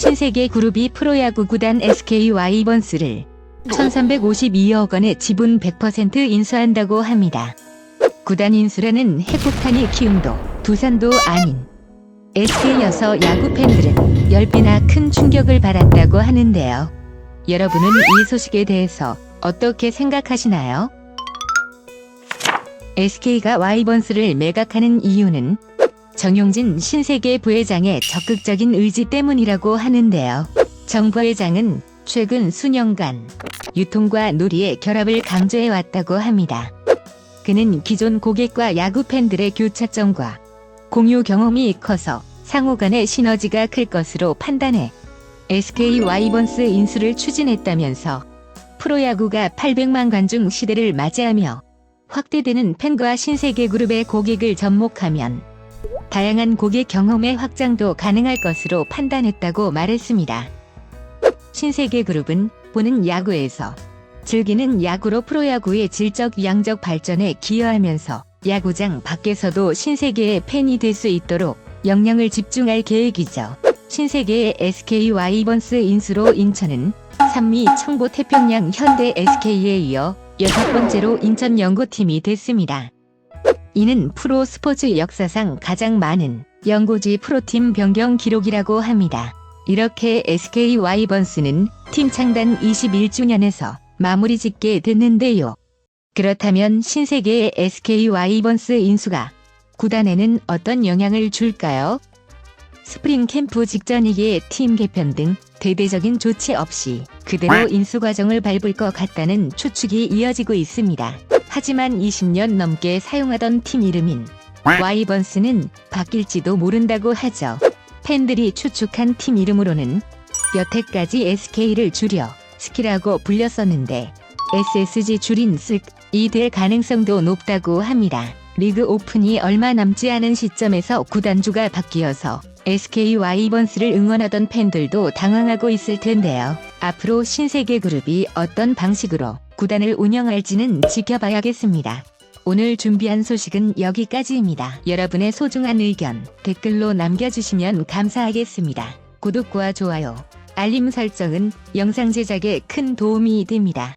신세계 그룹이 프로야구 구단 SK 와이번스를 1352억 원의 지분 100% 인수한다고 합니다. 구단 인수라는 핵폭탄이 기움도 두산도 아닌 SK여서 야구 팬들은 10배나 큰 충격을 받았다고 하는데요. 여러분은 이 소식에 대해서 어떻게 생각하시나요? SK가 와이번스를 매각하는 이유는 정용진 신세계 부회장의 적극적인 의지 때문이라고 하는데요. 정 부회장은 최근 수년간 유통과 놀이의 결합을 강조해 왔다고 합니다. 그는 기존 고객과 야구 팬들의 교차점과 공유 경험이 커서 상호 간의 시너지가 클 것으로 판단해 SK 와이번스 인수를 추진했다면서 프로야구가 800만 관중 시대를 맞이하며 확대되는 팬과 신세계 그룹의 고객을 접목하면 다양한 고객 경험의 확장도 가능할 것으로 판단했다고 말했습니다. 신세계 그룹은 보는 야구에서 즐기는 야구로 프로야구의 질적 양적 발전에 기여하면서 야구장 밖에서도 신세계의 팬이 될 수 있도록 역량을 집중할 계획이죠. 신세계의 SK 와이번스 인수로 인천은 산미 청보 태평양 현대 SK에 이어 여섯 번째로 인천 연고팀이 됐습니다. 이는 프로 스포츠 역사상 가장 많은 연고지 프로팀 변경 기록이라고 합니다. 이렇게 SK 와이번스는 팀 창단 21주년에서 마무리 짓게 됐는데요. 그렇다면 신세계의 SK 와이번스 인수가 구단에는 어떤 영향을 줄까요? 스프링 캠프 직전이기에 팀 개편 등 대대적인 조치 없이 그대로 인수 과정을 밟을 것 같다는 추측이 이어지고 있습니다. 하지만 20년 넘게 사용하던 팀 이름인 와이번스는 바뀔지도 모른다고 하죠. 팬들이 추측한 팀 이름으로는 여태까지 SK를 줄여 스키라고 불렸었는데 SSG 줄인 쓱이 될 가능성도 높다고 합니다. 리그 오픈이 얼마 남지 않은 시점에서 구단주가 바뀌어서 SK 와이번스를 응원하던 팬들도 당황하고 있을 텐데요. 앞으로 신세계 그룹이 어떤 방식으로 구단을 운영할지는 지켜봐야겠습니다. 오늘 준비한 소식은 여기까지입니다. 여러분의 소중한 의견 댓글로 남겨주시면 감사하겠습니다. 구독과 좋아요, 알림 설정은 영상 제작에 큰 도움이 됩니다.